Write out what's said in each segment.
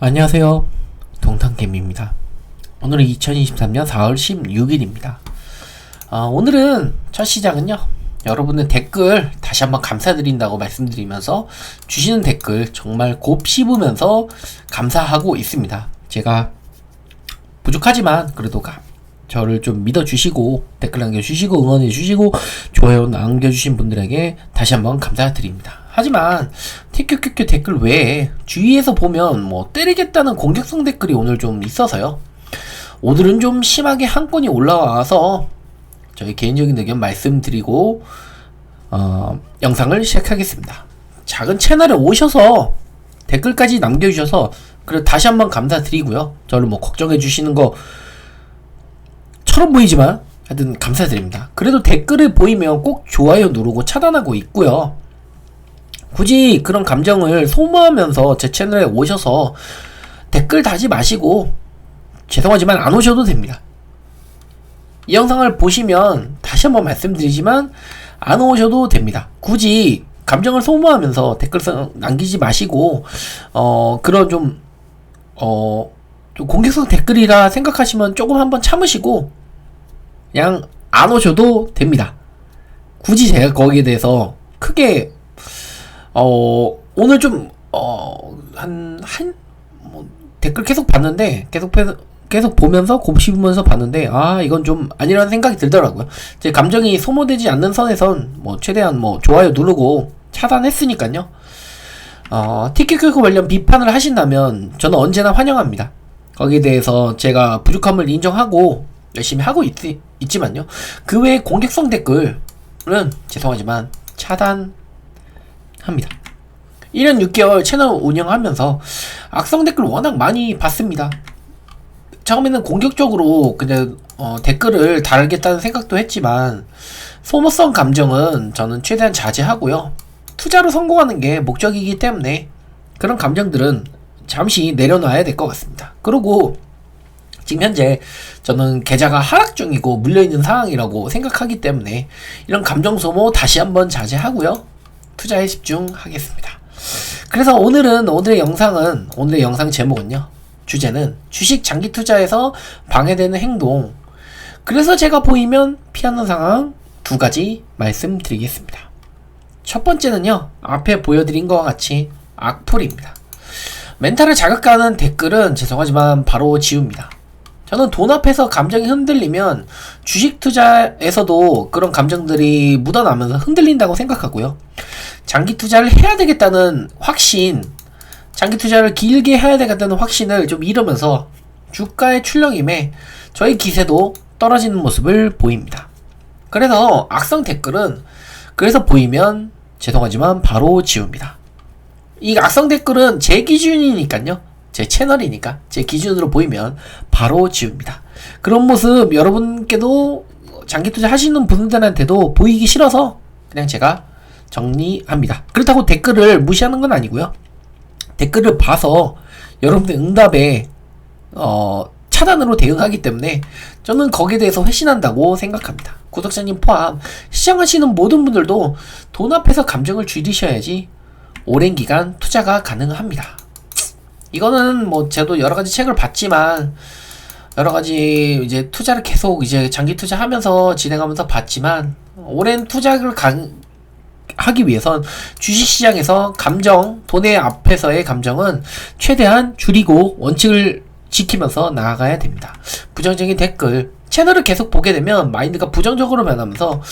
안녕하세요. 동탄개미입니다. 오늘은 2023년 4월 16일입니다. 어, 오늘은 첫 시작은요. 여러분의 댓글 다시 한번 감사드린다고 말씀드리면서 주시는 댓글 정말 곱씹으면서 감사하고 있습니다. 제가 부족하지만 그래도 가, 저를 좀 믿어주시고 댓글 남겨주시고 응원해주시고 좋아요 남겨주신 분들에게 다시 한번 감사드립니다. 하지만 티큐큐큐 댓글 외에 주위에서 보면 뭐 때리겠다는 공격성 댓글이 오늘 좀 있어서요. 오늘은 좀 심하게 한 건이 올라와서 저희 개인적인 의견 말씀드리고 어, 영상을 시작하겠습니다. 작은 채널에 오셔서 댓글까지 남겨주셔서 그래 다시 한번 감사드리고요. 저를 뭐 걱정해 주시는 거 처럼 보이지만 하여튼 감사드립니다. 그래도 댓글을 보이면 꼭 좋아요 누르고 차단하고 있고요. 굳이 그런 감정을 소모하면서 제 채널에 오셔서 댓글 다지 마시고 죄송하지만 안 오셔도 됩니다. 이 영상을 보시면 다시 한번 말씀드리지만 안 오셔도 됩니다. 굳이 감정을 소모하면서 댓글 남기지 마시고 어 그런 좀 어, 좀 공격성 댓글이라 생각하시면 조금 한번 참으시고 그냥 안 오셔도 됩니다. 굳이 제가 거기에 대해서 크게 어 오늘 좀 어 한 한 뭐 댓글 계속 봤는데 계속 계속 보면서 곱씹으면서 봤는데 아 이건 좀 아니라는 생각이 들더라고요. 제 감정이 소모되지 않는 선에선 뭐 최대한 뭐 좋아요 누르고 차단했으니까요. 어 티켓 관련 비판을 하신다면 저는 언제나 환영합니다. 거기에 대해서 제가 부족함을 인정하고 열심히 하고 있, 있지만요. 그 외에 공격성 댓글은 죄송하지만 차단 합니다. 1년 6개월 채널 운영하면서 악성 댓글 워낙 많이 봤습니다. 처음에는 공격적으로 그냥 어, 댓글을 달겠다는 생각도 했지만 소모성 감정은 저는 최대한 자제하고요. 투자로 성공하는 게 목적이기 때문에 그런 감정들은 잠시 내려놔야 될 것 같습니다. 그리고 지금 현재 저는 계좌가 하락 중이고 물려있는 상황이라고 생각하기 때문에 이런 감정 소모 다시 한번 자제하고요. 투자에 집중하겠습니다. 그래서 오늘은 오늘의 영상은 오늘의 영상 제목은요. 주제는 주식 장기 투자에서 방해되는 행동. 그래서 제가 보이면 피하는 상황 두 가지 말씀드리겠습니다. 첫 번째는요. 앞에 보여드린 것과 같이 악플입니다. 멘탈을 자극하는 댓글은 죄송하지만 바로 지웁니다. 저는 돈 앞에서 감정이 흔들리면 주식 투자에서도 그런 감정들이 묻어나면서 흔들린다고 생각하고요. 장기 투자를 해야 되겠다는 확신, 장기 투자를 길게 해야 되겠다는 확신을 좀 잃으면서 주가의 출렁임에 저희 기세도 떨어지는 모습을 보입니다. 그래서 악성 댓글은 그래서 보이면 죄송하지만 바로 지웁니다. 이 악성 댓글은 제 기준이니까요. 제 채널이니까 제 기준으로 보이면 바로 지웁니다. 그런 모습 여러분께도 장기 투자 하시는 분들한테도 보이기 싫어서 그냥 제가 정리합니다. 그렇다고 댓글을 무시하는 건 아니고요. 댓글을 봐서 여러분들 응답에 어, 차단으로 대응하기 때문에 저는 거기에 대해서 회신한다고 생각합니다. 구독자님 포함 시청하시는 모든 분들도 돈 앞에서 감정을 줄이셔야지 오랜 기간 투자가 가능합니다. 이거는 뭐 저도 여러 가지 책을 봤지만 여러 가지 이제 투자를 계속 이제 장기 투자하면서 진행하면서 봤지만 오랜 투자를 가, 하기 위해선 주식 시장에서 감정, 돈의 앞에서의 감정은 최대한 줄이고 원칙을 지키면서 나아가야 됩니다. 부정적인 댓글, 채널을 계속 보게 되면 마인드가 부정적으로 변하면서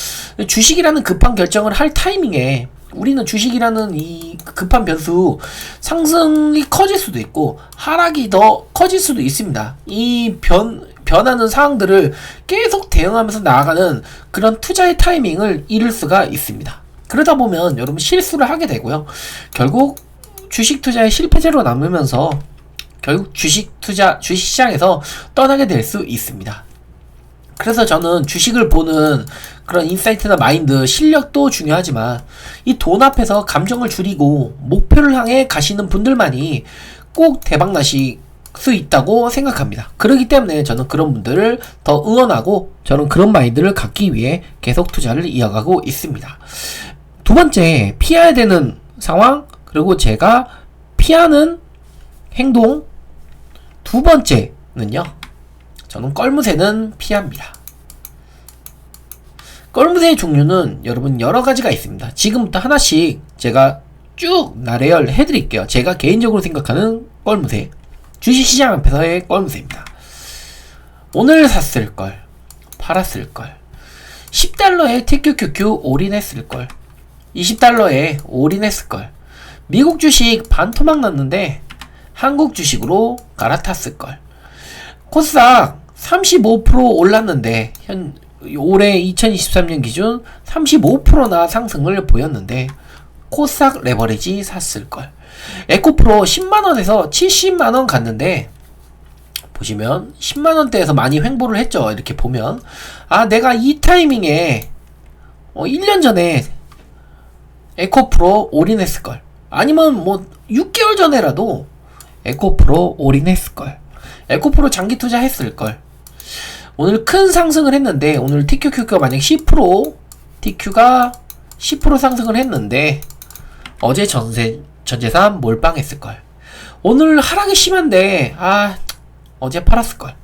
주식이라는 급한 결정을 할 타이밍에 우리는 주식이라는 이 급한 변수 상승이 커질 수도 있고 하락이 더 커질 수도 있습니다. 이 변, 변하는 상황들을 계속 대응하면서 나아가는 그런 투자의 타이밍을 잃을 수가 있습니다. 그러다 보면 여러분 실수를 하게 되고요. 결국 주식 투자의 실패자로 남으면서 결국 주식 투자, 주식 시장에서 떠나게 될 수 있습니다. 그래서 저는 주식을 보는 그런 인사이트나 마인드, 실력도 중요하지만 이 돈 앞에서 감정을 줄이고 목표를 향해 가시는 분들만이 꼭 대박나실 수 있다고 생각합니다. 그렇기 때문에 저는 그런 분들을 더 응원하고 저는 그런 마인드를 갖기 위해 계속 투자를 이어가고 있습니다. 두 번째, 피해야 되는 상황, 그리고 제가 피하는 행동, 두 번째는요. 저는 껄무새는 피합니다. 껄무새의 종류는 여러분 여러 가지가 있습니다. 지금부터 하나씩 제가 쭉 나래열 해드릴게요. 제가 개인적으로 생각하는 껄무새. 주식시장 앞에서의 껄무새입니다. 오늘 샀을 걸, 팔았을 걸, 10달러에 TQQQ 올인했을 걸, 20달러에 올인했을 걸, 미국 주식 반토막 났는데 한국 주식으로 갈아탔을 걸, 코스닥 35% 올랐는데 현 올해 2023년 기준 35%나 상승을 보였는데 코스닥 레버리지 샀을 걸. 에코프로 10만 원에서 70만 원 갔는데 보시면 10만 원대에서 많이 횡보를 했죠. 이렇게 보면 아 내가 이 타이밍에 어 1년 전에 에코프로 올인했을 걸. 아니면 뭐 6개월 전에라도 에코프로 올인했을 걸. 에코프로 장기 투자했을 걸. 오늘 큰 상승을 했는데 오늘 TQQ가 만약 10% TQ가 10% 상승을 했는데 어제 전세 전재산 몰빵했을 걸. 오늘 하락이 심한데 아 어제 팔았을 걸.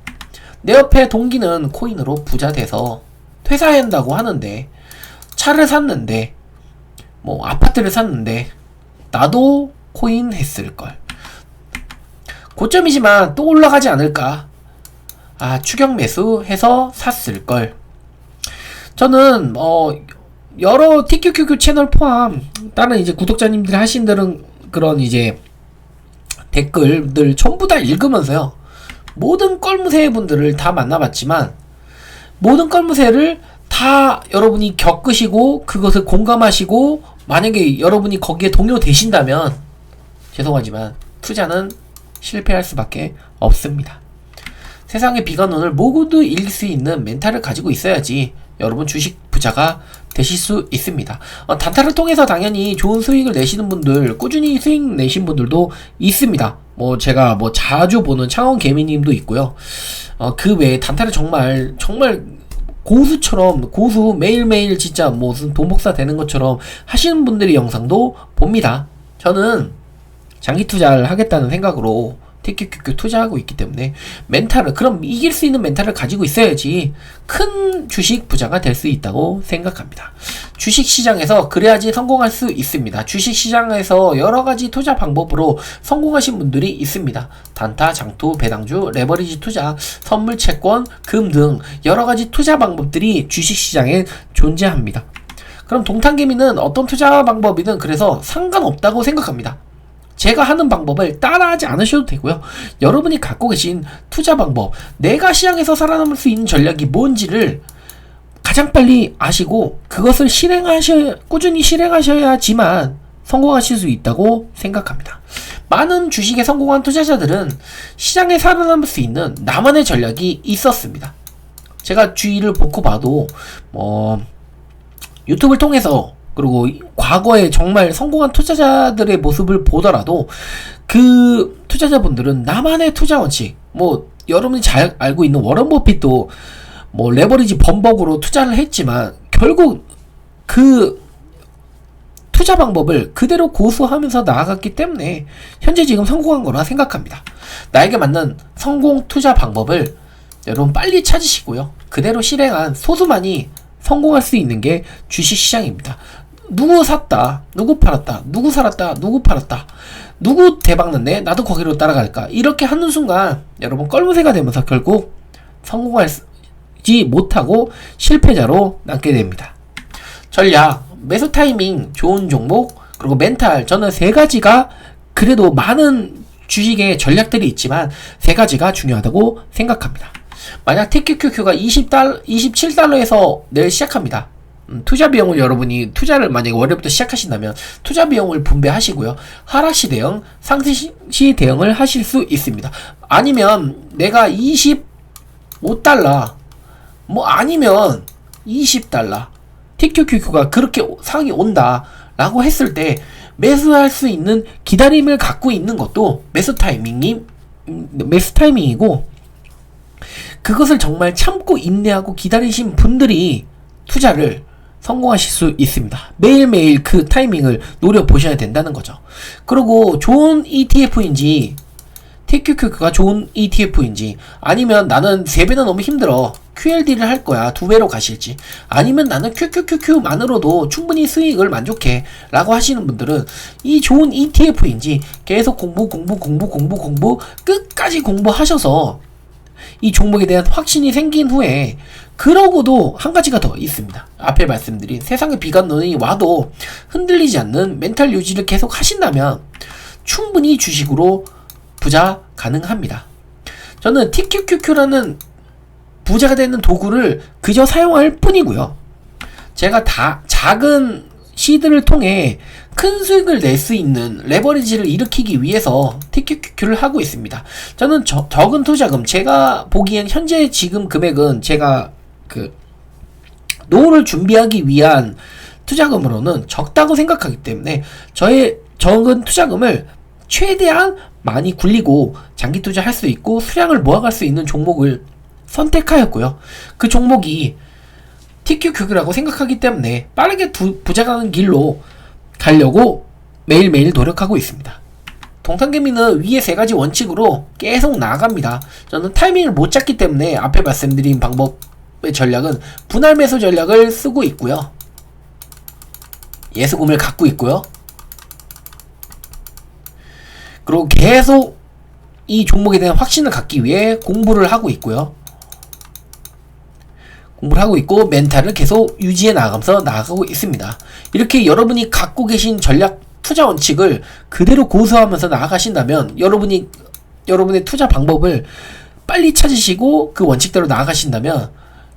내 옆에 동기는 코인으로 부자 돼서 퇴사한다고 하는데 차를 샀는데 뭐 아파트를 샀는데 나도 코인 했을 걸. 고점이지만 또 올라가지 않을까? 아, 추격 매수해서 샀을 걸. 저는 어 여러 TQQQ 채널 포함 다른 이제 구독자님들 하신 들은 그런 이제 댓글들 전부 다 읽으면서요. 모든 껄무새 분들을 다 만나봤지만 모든 껄무새를 다 여러분이 겪으시고 그것을 공감하시고 만약에 여러분이 거기에 동요되신다면 죄송하지만 투자는 실패할 수밖에 없습니다. 세상의 비관론을 모두 읽을 수 있는 멘탈을 가지고 있어야지 여러분 주식 부자가 되실 수 있습니다. 어, 단타를 통해서 당연히 좋은 수익을 내시는 분들, 꾸준히 수익 내신 분들도 있습니다. 뭐 제가 뭐 자주 보는 창원 개미님도 있고요. 어, 그 외에 단타를 정말 정말 고수처럼 고수 매일매일 진짜 무슨 돈복사 되는 것처럼 하시는 분들의 영상도 봅니다. 저는 장기 투자를 하겠다는 생각으로 TQQQ 투자하고 있기 때문에 멘탈을 그럼 이길 수 있는 멘탈을 가지고 있어야지 큰 주식 부자가 될 수 있다고 생각합니다. 주식 시장에서 그래야지 성공할 수 있습니다. 주식 시장에서 여러 가지 투자 방법으로 성공하신 분들이 있습니다. 단타, 장투, 배당주, 레버리지 투자, 선물 채권, 금 등 여러 가지 투자 방법들이 주식 시장에 존재합니다. 그럼 동탄개미는 어떤 투자 방법이든 그래서 상관없다고 생각합니다. 제가 하는 방법을 따라하지 않으셔도 되고요. 여러분이 갖고 계신 투자 방법, 내가 시장에서 살아남을 수 있는 전략이 뭔지를 가장 빨리 아시고 그것을 실행하셔 꾸준히 실행하셔야지만 성공하실 수 있다고 생각합니다. 많은 주식에 성공한 투자자들은 시장에 살아남을 수 있는 나만의 전략이 있었습니다. 제가 주의를 보고 봐도 뭐 유튜브를 통해서 그리고 과거에 정말 성공한 투자자들의 모습을 보더라도 그 투자자분들은 나만의 투자 원칙, 뭐 여러분이 잘 알고 있는 워런 버핏도 뭐 레버리지 범벅으로 투자를 했지만 결국 그 투자 방법을 그대로 고수하면서 나아갔기 때문에 현재 지금 성공한 거라 생각합니다. 나에게 맞는 성공 투자 방법을 여러분 빨리 찾으시고요. 그대로 실행한 소수만이 성공할 수 있는 게 주식 시장입니다. 누구 샀다, 누구 팔았다, 누구 살았다, 누구 팔았다, 누구 대박 났네, 나도 거기로 따라갈까. 이렇게 하는 순간 여러분 껄무새가 되면서 결국 성공하지 못하고 실패자로 남게 됩니다. 전략, 매수 타이밍, 좋은 종목, 그리고 멘탈. 저는 세 가지가 그래도 많은 주식의 전략들이 있지만 세 가지가 중요하다고 생각합니다. 만약 TQQQ가 20달, 27달러에서 내일 시작합니다. 음, 투자 비용을 여러분이 투자를 만약에 월요일부터 시작하신다면 투자 비용을 분배하시고요. 하락 시 대응, 상승 시 대응을 하실 수 있습니다. 아니면 내가 25달러, 뭐 아니면 20달러, TQQQ가 그렇게 상이 온다. 라고 했을 때 매수할 수 있는 기다림을 갖고 있는 것도 매수 타이밍이 음, 매수 타이밍이고 그것을 정말 참고 인내하고 기다리신 분들이 투자를 성공하실 수 있습니다. 매일매일 그 타이밍을 노려보셔야 된다는 거죠. 그리고 좋은 ETF인지 TQQQ가 좋은 ETF인지 아니면 나는 3배는 너무 힘들어 QLD를 할 거야 2배로 가실지 아니면 나는 QQQQ만으로도 충분히 수익을 만족해 라고 하시는 분들은 이 좋은 ETF인지 계속 공부 공부 공부 공부 공부 끝까지 공부하셔서 이 종목에 대한 확신이 생긴 후에 그러고도 한 가지가 더 있습니다. 앞에 말씀드린 세상의 비관론이 와도 흔들리지 않는 멘탈 유지를 계속 하신다면 충분히 주식으로 부자 가능합니다. 저는 TQQQ라는 부자가 되는 도구를 그저 사용할 뿐이고요. 제가 다 작은 시드를 통해 큰 수익을 낼 수 있는 레버리지를 일으키기 위해서 TQQQ를 하고 있습니다. 저는 저- 적은 투자금, 제가 보기엔 현재 지금 금액은 제가 그 노후를 준비하기 위한 투자금으로는 적다고 생각하기 때문에 저의 적은 투자금을 최대한 많이 굴리고 장기 투자할 수 있고 수량을 모아갈 수 있는 종목을 선택하였고요. 그 종목이 TQQ라고 생각하기 때문에 빠르게 두, 부자가는 길로 가려고 매일매일 노력하고 있습니다. 동탄개미는 위에 세 가지 원칙으로 계속 나아갑니다. 저는 타이밍을 못 잡기 때문에 앞에 말씀드린 방법의 전략은 분할 매수 전략을 쓰고 있고요. 예수금을 갖고 있고요. 그리고 계속 이 종목에 대한 확신을 갖기 위해 공부를 하고 있고요. 공부를 하고 있고 멘탈을 계속 유지해 나가면서 나아가고 있습니다. 이렇게 여러분이 갖고 계신 전략 투자 원칙을 그대로 고수하면서 나아가신다면 여러분이 여러분의 투자 방법을 빨리 찾으시고 그 원칙대로 나아가신다면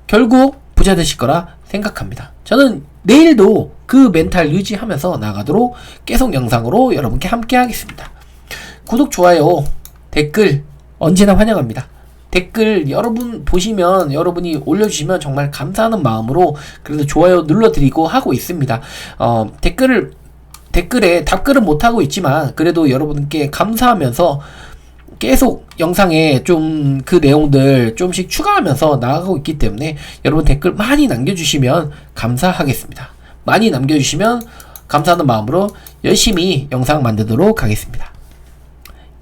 결국 부자 되실 거라 생각합니다. 저는 내일도 그 멘탈 유지하면서 나가도록 계속 영상으로 여러분께 함께 하겠습니다. 구독, 좋아요, 댓글 언제나 환영합니다. 댓글 여러분 보시면 여러분이 올려주시면 정말 감사하는 마음으로 그래도 좋아요 눌러드리고 하고 있습니다. 어, 댓글을 댓글에 답글은 못하고 있지만 그래도 여러분께 감사하면서 계속 영상에 좀 그 내용들 좀씩 추가하면서 나아가고 있기 때문에 여러분 댓글 많이 남겨주시면 감사하겠습니다. 많이 남겨주시면 감사하는 마음으로 열심히 영상 만들도록 하겠습니다.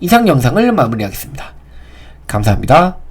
이상 영상을 마무리하겠습니다. 감사합니다.